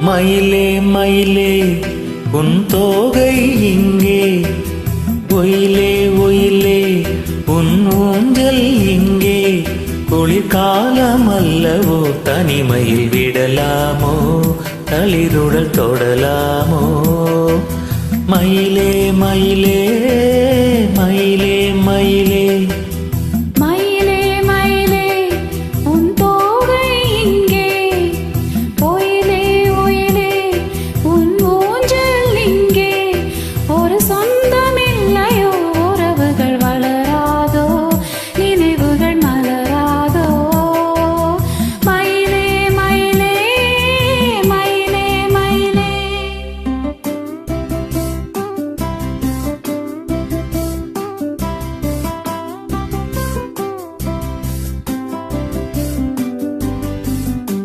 மயிலே மயிலே உன் தோகை இங்கே. ஒயிலே ஒயிலே உன் ஊஞ்சல் இங்கே. குளிர்காலம் அல்லவோ தனிமையில் விடலாமோ? தளிருடல் தொடலாமோ? மயிலே மயிலே.